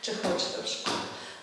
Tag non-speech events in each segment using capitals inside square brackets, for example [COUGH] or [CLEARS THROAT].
чи хочете в школу.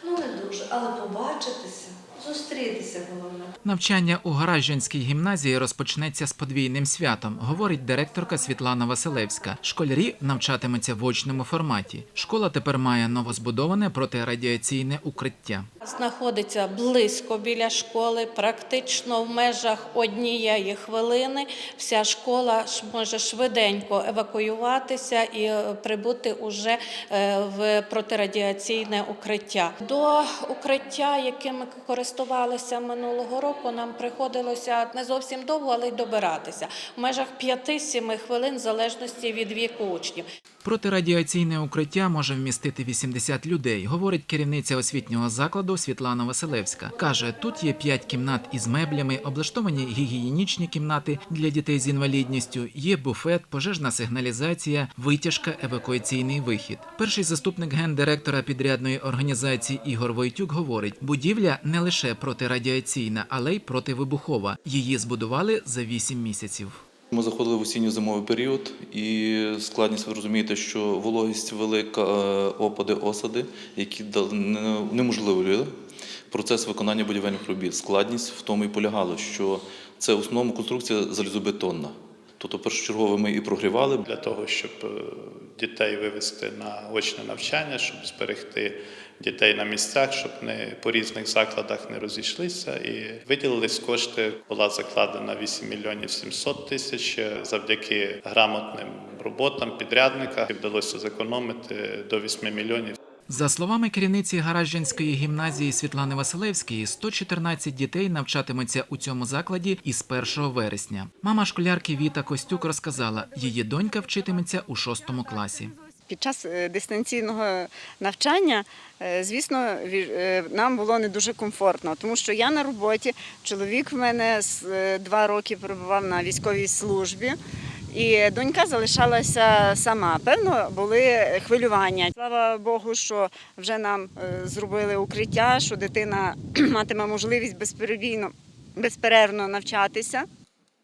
Ну не дуже, але побачитися, зустрітися головне. Навчання у Гаражжанській гімназії розпочнеться з подвійним святом, говорить директорка Світлана Василевська. Школярі навчатимуться в очному форматі. Школа тепер має новозбудоване протирадіаційне укриття. Знаходиться близько біля школи, практично в межах однієї хвилини. Вся школа ж може швиденько евакуюватися і прибути уже е, в протирадіаційне укриття. До укриття, яким ми користувалися минулого року, нам приходилося не зовсім довго, але й добиратися в межах 5-7 хвилин, в залежності від віку учнів. Протирадіаційне укриття може вмістити 80 людей, говорить керівниця освітнього закладу Світлана Василевська. Каже, тут є 5 кімнат із меблями, облаштовані гігієнічні кімнати для дітей з інвалідністю, є буфет, пожежна сигналізація, витяжка, евакуаційний вихід. Перший заступник гендиректора підрядної організації Ігор Войтюк говорить: будівля не лише протирадіаційна, але й противибухова. Її збудували за 8 місяців. Ми заходили в осінньо-зимовий період, і складність ви розумієте, що вологість велика, е, опади, осади, які неможливі процес виконання будівельних робіт. Складність в тому і полягала, що це в основному конструкція залізобетонна. Тобто першочергово ми і прогрівали, для того, щоб е, дітей вивести на очне навчання, щоб зберегти дітей на місцях, щоб не по різних закладах не розійшлися. І виділились кошти. Була закладена 8 мільйонів 700 тисяч. Завдяки грамотним роботам підрядника вдалося зекономити до 8 мільйонів. За словами керівниці Гаражжанської гімназії Світлани Василевської, 114 дітей навчатимуться у цьому закладі із 1 вересня. Мама школярки Віта Костюк розказала, її донька вчитиметься у 6 класі. Під час е, дистанційного навчання, е, звісно, ві- е, нам було не дуже комфортно, тому що я на роботі, чоловік в мене з два роки перебував на військовій службі. І донька залишалася сама. Певно, були хвилювання. Слава Богу, що вже нам е, зробили укриття, що дитина [CLEARS THROAT] матиме можливість безперебійно, безперервно навчатися.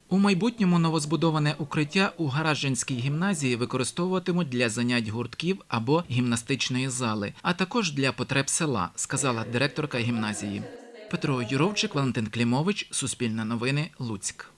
У майбутньому новозбудоване укриття у Гаражжанській гімназії використовуватимуть для занять гуртків або гімнастичної зали, а також для потреб села, сказала директорка гімназії. Петро Юровчик, Валентин Клімович, Суспільне новини, Луцьк.